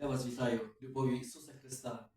Я вас вітаю любов'ю Ісуса Христа.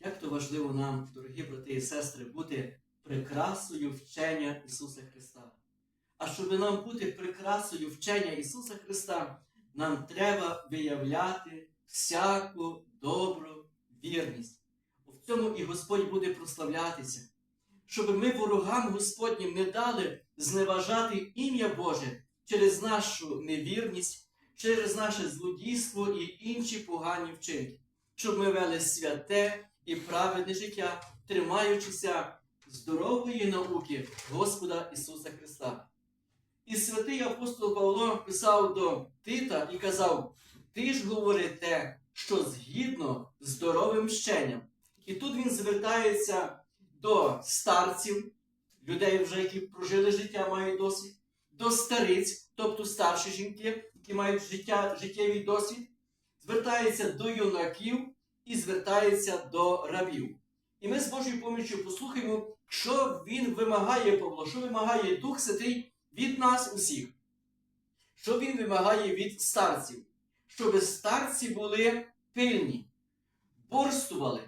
Як то важливо нам, дорогі брати і сестри, бути прикрасою вчення Ісуса Христа. А щоб нам бути прикрасою вчення Ісуса Христа, нам треба виявляти всяку добру вірність. В цьому і Господь буде прославлятися, щоб ми ворогам Господнім не дали зневажати ім'я Боже через нашу невірність, через наше злодійство і інші погані вчинки, щоб ми вели святе і праведне життя, тримаючися здорової науки Господа Ісуса Христа. І святий апостол Павло писав до Тита і казав: Ти ж говори те, що згідно здоровим вченням. І тут він звертається до старців, людей, вже, які прожили життя, мають досвід, до стариць, тобто старші жінки, які мають життя, життєвий досвід, звертається до юнаків і звертається до рабів. І ми з Божою поміччю послухаємо, що він вимагає Павло, що вимагає Дух Святий від нас усіх. Що він вимагає від старців? Щоб старці були пильні, борствували.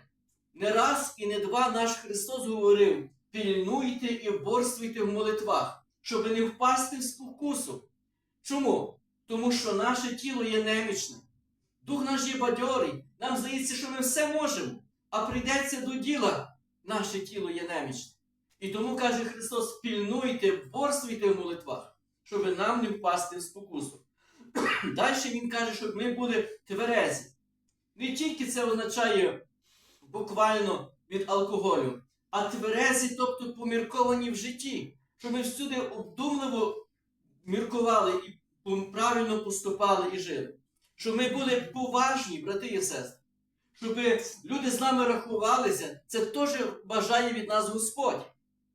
Не раз і не два наш Христос говорив: пильнуйте і борствуйте в молитвах, щоб не впасти в спокусу. Чому? Тому що наше тіло є немічне, дух наш є бадьорий. Нам здається, що ми все можемо, а прийдеться до діла, наше тіло є немічне. І тому каже Христос: пільнуйте, борствуйте в молитвах, щоб нам не впасти в спокусу. Далі Він каже, щоб ми були тверезі. Не тільки це означає буквально від алкоголю, а тверезі, тобто помірковані в житті, щоб ми всюди обдумливо міркували і правильно поступали і жили. Щоб ми були поважні, брати і сестри. Щоб люди з нами рахувалися, це теж бажає від нас Господь.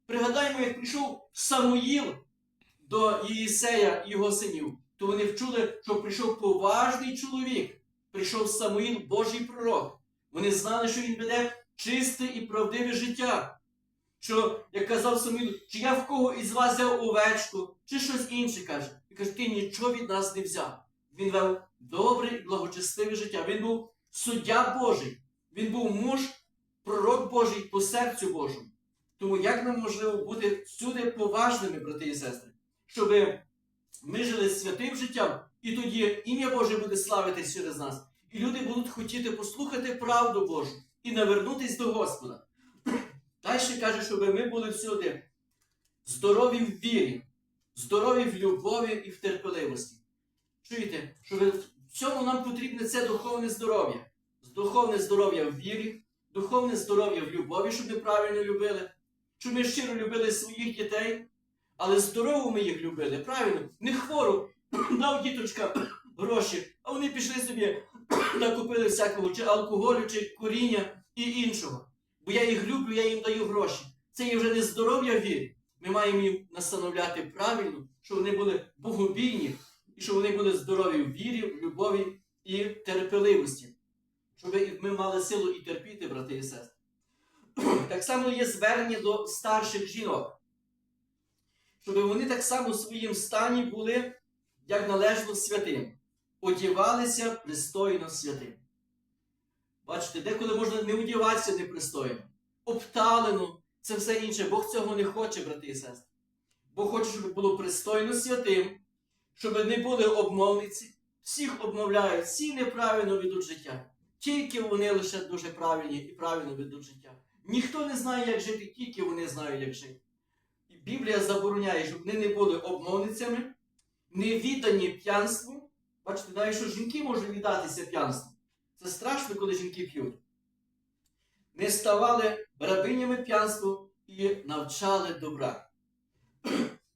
Пригадаємо, як прийшов Самуїл до Єсея і його синів, то вони вчули, що прийшов поважний чоловік, прийшов Самуїл, Божий пророк. Вони знали, що він веде чисте і правдиве життя. Що, як казав Самуїл, чи я в кого із вас взяв овечку, чи щось інше каже. І каже, ти нічого від нас не взяв. Він вел добре і благочестиве життя. Він був суддя Божий. Він був муж, пророк Божий по серцю Божому. Тому як нам можливо бути всюди поважними, брати і сестри, щоб ми жили святим життям, і тоді ім'я Боже буде славитись через нас. І люди будуть хотіти послухати правду Божу і навернутись до Господа. Далі каже, щоб ми були всюди здорові в вірі, здорові в любові і в терпеливості. Чуєте, що в цьому нам потрібне це духовне здоров'я. Духовне здоров'я в вірі, духовне здоров'я в любові, щоб ми правильно любили, щоб ми щиро любили своїх дітей, але здорово ми їх любили, правильно, не хворо, дав діточка гроші, а вони пішли собі, накупили всякого чи алкоголю, чи коріння і іншого. Бо я їх люблю, я їм даю гроші. Це є вже не здоров'я в вірі. Ми маємо їм настановляти правильно, щоб вони були богобійні, і щоб вони були здорові в вірі, в любові і терпеливості. Щоб ми мали силу і терпіти, брати і сестри. Так само є звернення до старших жінок, щоб вони так само в своїм стані були, як належно святим, одівалися пристойно святим. Бачите, деколи можна не одіватися непристойно, обталено, це все інше. Бог цього не хоче, брати і сестри. Бог хоче, щоб було пристойно святим, щоб не були обмовниці. Всіх обмовляють, всі неправильно ведуть життя. Тільки вони лише дуже правильні і правильно ведуть життя. Ніхто не знає, як жити, тільки вони знають, як жити. І Біблія забороняє, щоб вони не були обмовницями, не віддані п'янству. Бачите, навіть що жінки можуть віддатися п'янству. Це страшно, коли жінки п'ють. Не ставали рабинями п'янству і навчали добра.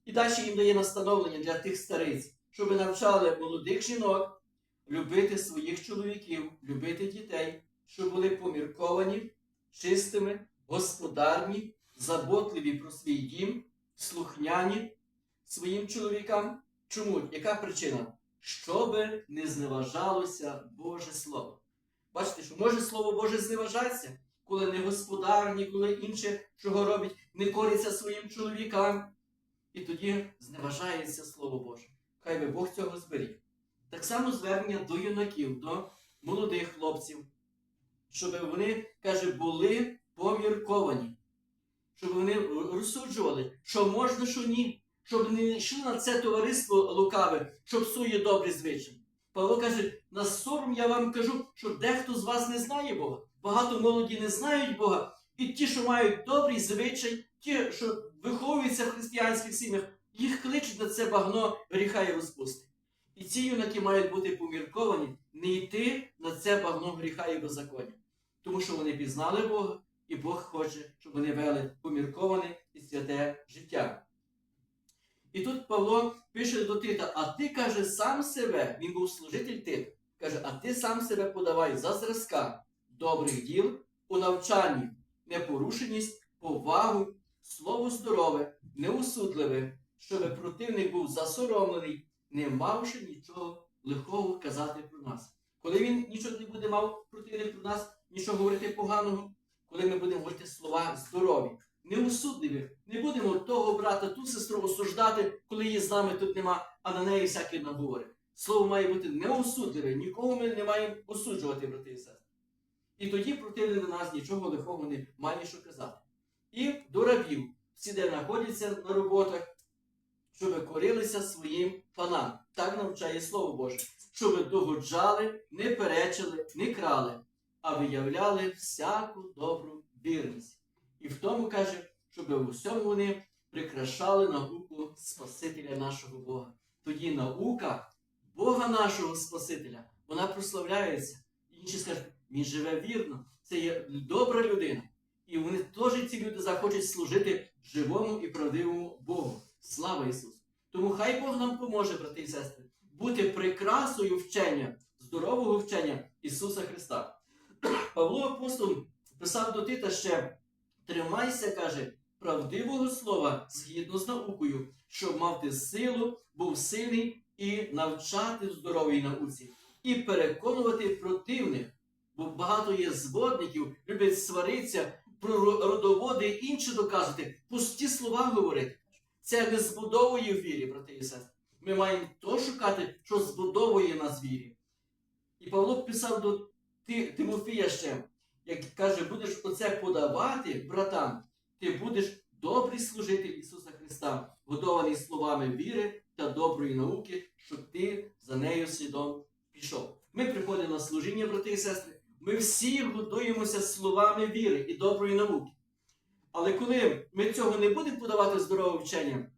І далі їм дає настановлення для тих стариць, щоб навчали молодих жінок любити своїх чоловіків, любити дітей, щоб були помірковані, чистими, господарні, заботливі про свій дім, слухняні своїм чоловікам. Чому? Яка причина? Щоби не зневажалося Боже Слово. Бачите, що може Слово Боже зневажатися, коли не господарні, коли інше, чого робить, не кориться своїм чоловікам. І тоді зневажається Слово Боже. Хай би Бог цього зберіг. Так само звернення до юнаків, до молодих хлопців, щоб вони, каже, були помірковані, щоб вони розсуджували, що можна, що ні, щоб не йшли на це товариство лукаве, що псує добрі звичаї. Павло каже, на сором я вам кажу, що дехто з вас не знає Бога. Багато молоді не знають Бога. І ті, що мають добрий звичай, ті, що виховуються в християнських сім'ях, їх кличуть на це багно гріха і розпусти. І ці юнаки мають бути помірковані, не йти на це багно гріха і беззаконня. Тому що вони пізнали Бога, і Бог хоче, щоб вони вели помірковане і святе життя. І тут Павло пише до Тита, а ти каже сам себе, він був служитель Тит, каже, а ти сам себе подавай за зразка добрих діл у навчанні, непорушеність, повагу, слово здорове, неусудливе, щоб противник був засоромлений, не мавши нічого лихого казати про нас. Коли він нічого не буде мав противник про нас, нічого говорити поганого, коли ми будемо говорити слова здорові, неусудливі, не будемо того брата, ту сестру осуждати, коли її з нами тут нема, а на неї всякі наговори. Слово має бути неосудливе, нікого ми не маємо осуджувати, брати і сестри. І тоді противник на нас нічого лихого не має що казати. І до рабів, всі, де знаходяться на роботах, щоб корилися своїм панам. Так навчає Слово Боже, щоб догоджали, не перечили, не крали, а виявляли всяку добру вірність. І в тому каже, щоб у всьому вони прикрашали науку Спасителя нашого Бога. Тоді наука Бога нашого Спасителя, вона прославляється. Інші скажуть, він живе вірно, це є добра людина. І вони теж ці люди захочуть служити живому і правдивому Богу. Слава Ісусу! Тому хай Бог нам поможе, брати і сестри, бути прикрасою вчення, здорового вчення Ісуса Христа. Павло апостол писав до Тита ще: тримайся, каже, правдивого слова згідно з наукою, щоб мав ти силу, був сильний і навчати в здоровій науці, і переконувати противних. Бо багато є зводників, люблять сваритися, про родоводи і інше доказувати, пусті слова говорити. Це не збудовує вірі, брати і сестри. Ми маємо то шукати, що збудовує нас вірі. І Павло писав до Тимофія ще, як каже, будеш оце подавати братам, ти будеш добрий служитель Ісуса Христа, годований словами віри та доброї науки, щоб ти за нею слідом пішов. Ми приходимо на служіння, брати і сестри. Ми всі годуємося словами віри і доброї науки. Але коли ми цього не будемо подавати здорове вчення,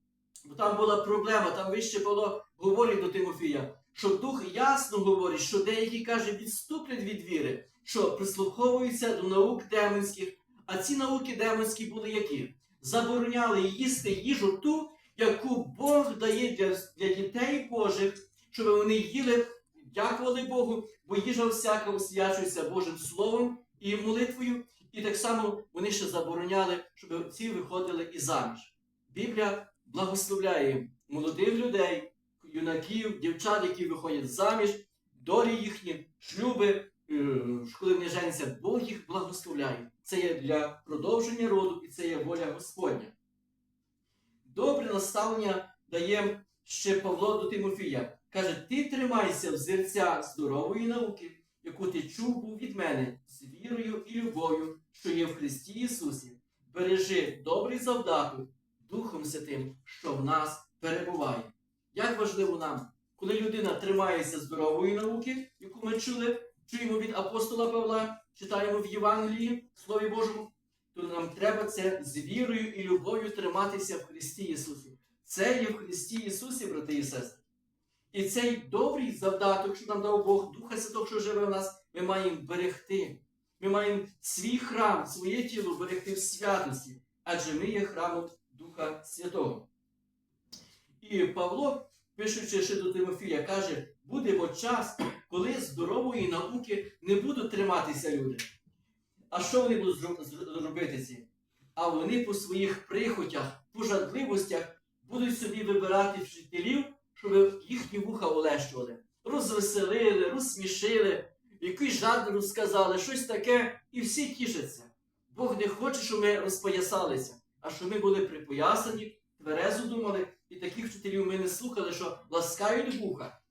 бо там була проблема, там вище Павло говорить до Тимофія, що дух ясно говорить, що деякі каже, відступлять від віри, що прислуховуються до наук демонських. А ці науки демонські були які? Забороняли їсти їжу ту, яку Бог дає для, для дітей Божих, щоб вони їли, дякували Богу, бо їжа всяка освячується Божим Словом і молитвою. І так само вони ще забороняли, щоб ці виходили і заміж. Біблія благословляє молодих людей, юнаків, дівчат, які виходять заміж, долі їхні, шлюби, е, коли вони женяться, Бог їх благословляє. Це є для продовження роду і це є воля Господня. Добре наставлення дає ще Павло до Тимофія. Каже, ти тримайся взірця здорової науки, яку ти чув був від мене з вірою і любов'ю, що є в Христі Ісусі. Бережи добрий завдаток Духом Святим, що в нас перебуває. Як важливо нам, коли людина тримається здорової науки, яку ми чули, чуємо від апостола Павла, читаємо в Євангелії, в Слові Божому, то нам треба це з вірою і любов'ю триматися в Христі Ісусі. Це є в Христі Ісусі, брати і сестри. І цей добрий завдаток, що нам дав Бог, Духа Святого, що живе в нас, ми маємо берегти. Ми маємо свій храм, своє тіло берегти в святості, адже ми є храмом Духа Святого. І Павло, пишучи ще до Тимофія, каже, буде час, коли здорової науки не будуть триматися люди. А що вони будуть зро- зро- робити ці? А вони по своїх прихотях, пожадливостях будуть собі вибирати вчителів, щоб їхні вуха олещували. Розвеселили, розсмішили, якийсь жарт розказали, щось таке, і всі тішаться. Бог не хоче, щоб ми розпоясалися, а щоб ми були припоясані, тверезо думали, і таких вчителів ми не слухали, що ласкають вуха.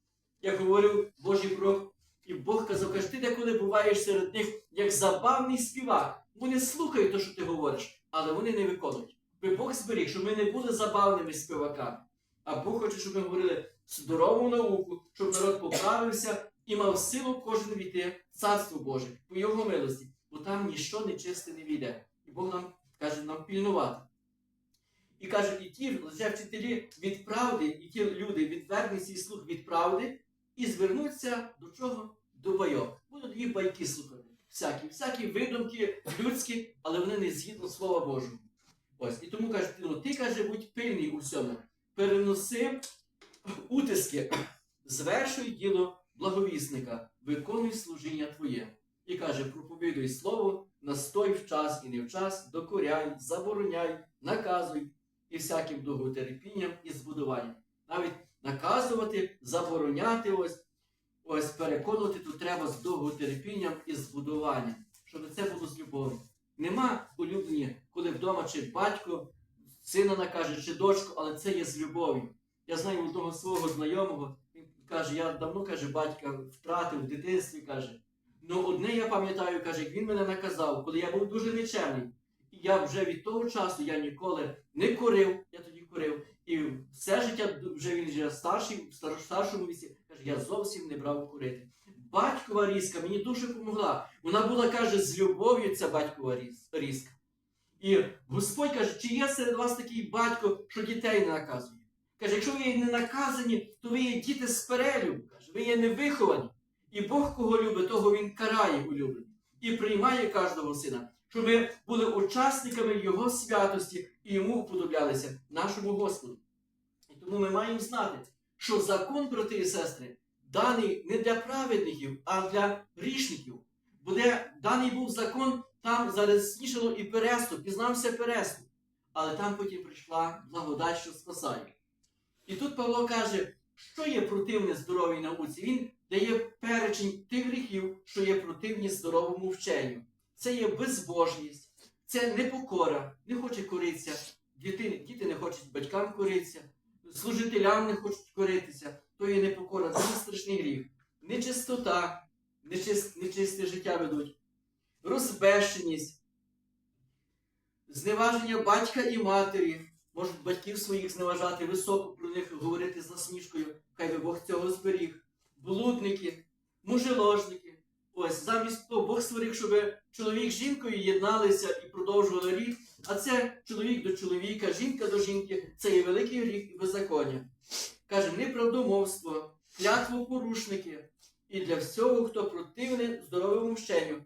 Як говорив Божий пророк І Бог казав, каже, ти деколи буваєш серед них як забавний співак. Вони слухають те, що ти говориш, але вони не виконують. Би Бог зберіг, щоб ми не були забавними співаками. А Бог хоче, щоб ми говорили здорову науку, щоб народ поправився і мав силу кожен війти Царство Боже по Його милості, бо там ніщо нечисте не війде. І Бог нам каже нам пільнувати. І каже, і ті лише вчителі від правди, і ті люди відвернуть свій слух від правди і звернуться до чого? До байок. Будуть їх байки слухати. Всякі, всякі видумки людські, але вони не згідно Слова Божого. Ось. І тому каже, ну, ти каже, будь пильний у всьому. Переноси утиски, звершуй діло благовісника, виконуй служіння твоє. І каже, проповідуй слово, настой в час і не в час, докоряй, забороняй, наказуй і всяким довготерпінням і збудуванням. Навіть наказувати, забороняти ось, ось переконувати тут треба з довготерпінням і збудуванням, щоб це було з любов'ю. Нема улюблені, коли вдома чи батько сина накаже, чи дочку, але це є з любов'ю. Я знаю одного свого знайомого, він каже, я давно каже, батька втратив в дитинстві, каже. Ну, одне я пам'ятаю, каже, він мене наказав, коли я був дуже нечемний. Я вже від того часу я ніколи не курив, я тоді курив. І все життя вже він вже старший, в стар- старшому віці, каже, я зовсім не брав курити. Батькова різка мені дуже допомогла. Вона була, каже, з любов'ю ця батькова різка. І Господь каже, чи є серед вас такий батько, що дітей не наказує? Каже, якщо ви не наказані, то ви є діти з перелюбу, каже, ви є невиховані. І Бог, кого любить, того Він карає улюблені. І приймає кожного сина, щоб ми були учасниками Його святості і йому уподоблялися, нашому Господу. І тому ми маємо знати, що закон, брати і сестри, даний не для праведників, а для грішників. Бо даний був закон, там зареснішало і переступ, пізнався переступ. Але там потім прийшла благодать, що спасає. І тут Павло каже, що є противне здоровій науці. Він дає перечень тих гріхів, що є противні здоровому вченню. Це є безбожність, це непокора, не хоче коритися. Діти, діти не хочуть батькам коритися, служителям не хочуть коритися. То є непокора, це страшний гріх. Нечистота, нечис, нечисте життя ведуть, розбещеність, зневаження батька і матері. Можуть батьків своїх зневажати, високо про них говорити з насмішкою, хай би Бог цього зберіг. Блудники, мужеложники. Ось замість того Бог створив, щоб чоловік з жінкою єдналися і продовжували рід. А це чоловік до чоловіка, жінка до жінки це є великий гріх і беззаконня. Каже, неправдомовство, клятвопорушники і для всього, хто противний здоровому вченню.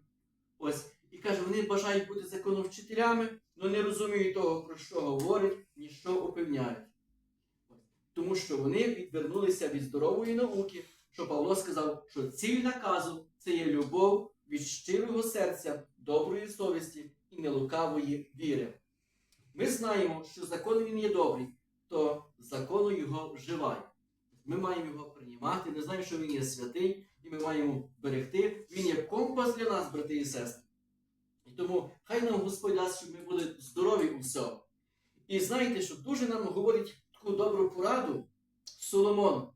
Ось. І каже, вони бажають бути законовчителями, але не розуміють того, про що говорять, ні що опевняють. Тому що вони відвернулися від здорової науки, що Павло сказав, що ціль наказу це є любов від щирого серця, доброї совісті і нелукавої віри. Ми знаємо, що закон він є добрий, то закону його вживає. Ми маємо його приймати, ми знаємо, що він є святий, і ми маємо берегти. Він є компас для нас, брати і сестри. І тому хай нам Господь дасть, щоб ми були здорові у всьому. І знаєте, що дуже нам говорить таку добру пораду Соломон.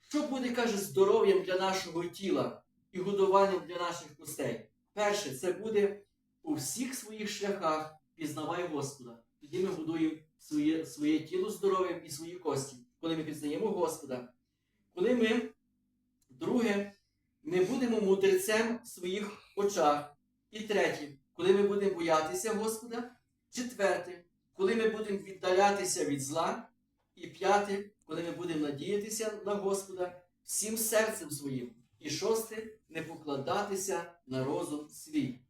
Що буде, каже, здоров'ям для нашого тіла і годуванням для наших костей? Перше, це буде у всіх своїх шляхах пізнавай Господа. Тоді ми будуємо своє, своє тіло здоров'ям і свої кості, коли ми пізнаємо Господа. Коли ми, друге, не будемо мудрецем в своїх очах. І третє, коли ми будемо боятися Господа. Четверте, коли ми будемо віддалятися від зла. І п'яте, коли ми будемо надіятися на Господа всім серцем своїм. І шосте, не покладатися на розум свій.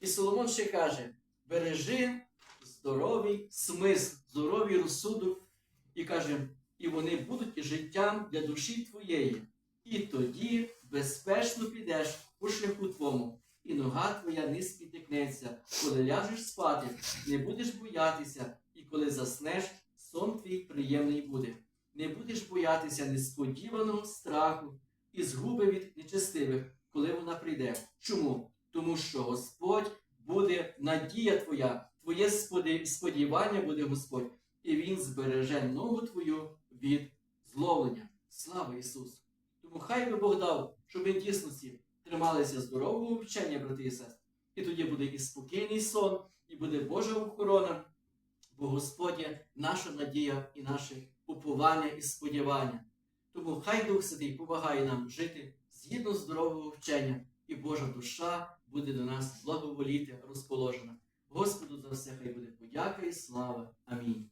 І Соломон ще каже: бережи здоровий смисл, здоровий розсудок, і каже, і вони будуть життям для душі твоєї. І тоді безпечно підеш по шляху твому, і нога твоя не спітикнеться. Коли ляжеш спати, не будеш боятися, і коли заснеш, сон твій приємний буде. Не будеш боятися несподіваного страху і згуби від нечестивих, коли вона прийде. Чому? Тому що Господь буде надія твоя, твоє сподівання буде Господь, і Він збереже ногу твою від зловлення. Слава Ісусу! Тому хай би Бог дав, щоб ми в дійсності трималися здорового вчення, брати і сестри. І тоді буде і спокійний сон, і буде Божа охорона, бо Господь є наша надія і наше уповання і сподівання. Тому хай Дух Святий допомагає нам жити згідно здорового вчення, і Божа душа буде до нас благоволіти, розположена. Господу за все хай буде подяка і слава. Амінь.